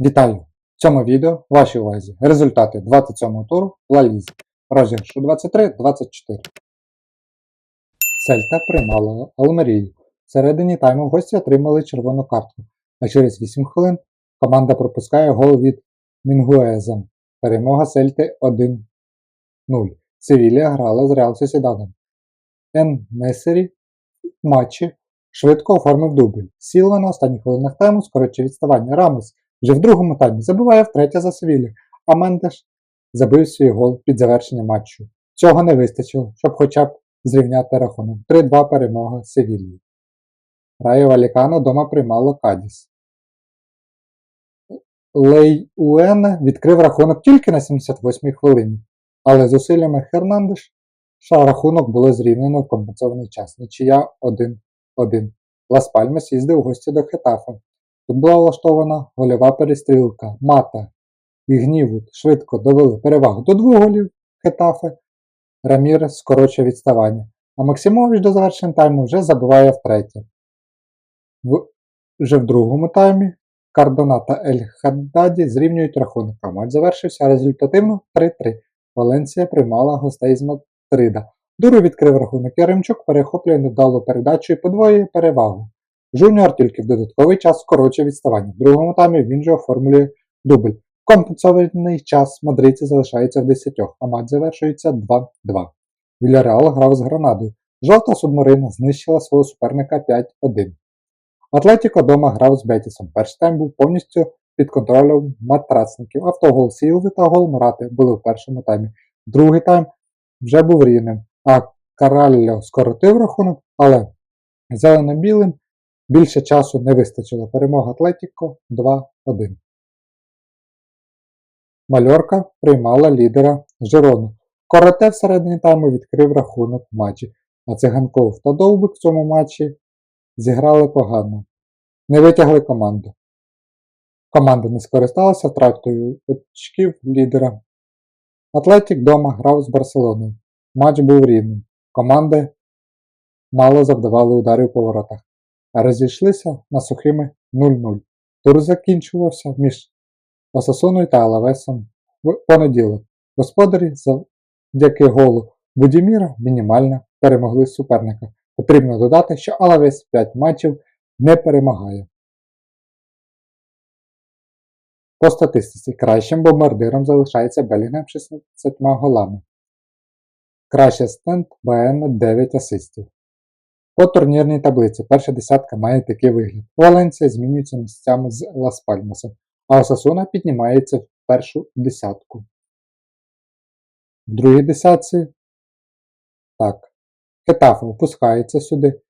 Вітаю! В цьому відео вашій увазі результати 27-го туру Ла Лізі. Розіграшу 23-24. Сельта приймала Алмерію. Всередині тайму гості отримали червону картку, а через 8 хвилин команда пропускає гол від Мінгуеза. Перемога Сельти 1-0. Севілія грала з Реал Сосідадом. Ен Несері в матчі швидко оформив дубль. Сілва на останніх хвилинах тайму скорочив відставання. Рамос вже в другому таймі забиває втретє за Севілію, а Мендеш забив свій гол під завершення матчу. Цього не вистачило, щоб хоча б зрівняти рахунок. 3-2 перемога Севілії. Райо Валікано дома приймало Кадіс. Лей Уене відкрив рахунок тільки на 78-й хвилині, але зусиллями Хернандеш рахунок було зрівнено в компенсований час. Нічия 1-1. Лас Пальмас їздив у гості до Хетафа. Тут була влаштована гольова перестрілка. Мата і Гнівут швидко довели перевагу до двох голів Хетафи. Рамірес скорочує відставання, а Максимович до завершення тайму вже забиває втретє. Вже в другому таймі Кардона та Ель Хаддаді зрівнюють рахунок, а матч завершився результативно 3-3. Валенсія приймала гостей з Мадрида. Дуру відкрив рахунок Яремчук, перехоплює невдалу передачу і подвоює перевагу. Жуніор тільки в додатковий час скорочує відставання. В другому таймі він же оформлює дубль. Компенсований час мадридці залишається в 10, а матч завершується 2-2. Вільяреал грав з Гранадою. Жовта субмарина знищила свого суперника 5-1. Атлетіко дома грав з Бетісом. Перший тайм був повністю під контролем матрацників. Автогол Сілви та гол Мурати були в першому таймі. Другий тайм вже був рівним, а Каральо скоротив рахунок, але зелено-білим більше часу не вистачило. Перемога Атлетіко 2-1. Мальорка приймала лідера Жирону. Короте всередині тайму відкрив рахунок в матчі, а циганков та Довбик в цьому матчі зіграли погано. Не витягли команду. Команда не скористалася втратою очків лідера. Атлетік дома грав з Барселоною. Матч був рівним. Команди мало завдавали ударів по воротах, а розійшлися на сухими 0-0. Тур закінчувався між Осасуною та Алавесом в понеділок. Господарі завдяки голу Будіміра мінімально перемогли суперника. Потрібно додати, що Алавес 5 матчів не перемагає. По статистиці кращим бомбардиром залишається Белінгем 16 голами. Кращий асистент БН 9 асистів. По турнірній таблиці перша десятка має такий вигляд. Валенція змінюється місцями з Лас Пальмасом, а Осасуна піднімається в першу десятку. В другій десятці так, Хетафа опускається сюди,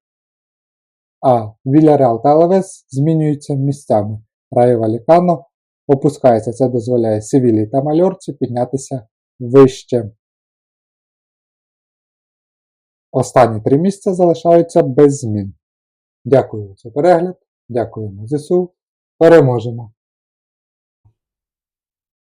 а Вільяреал та Алавес змінюються місцями. Райо Валікано опускається, це дозволяє Севілі та Мальорці піднятися вище. Останні три місця залишаються без змін. Дякую за перегляд, дякуємо ЗСУ. Переможемо!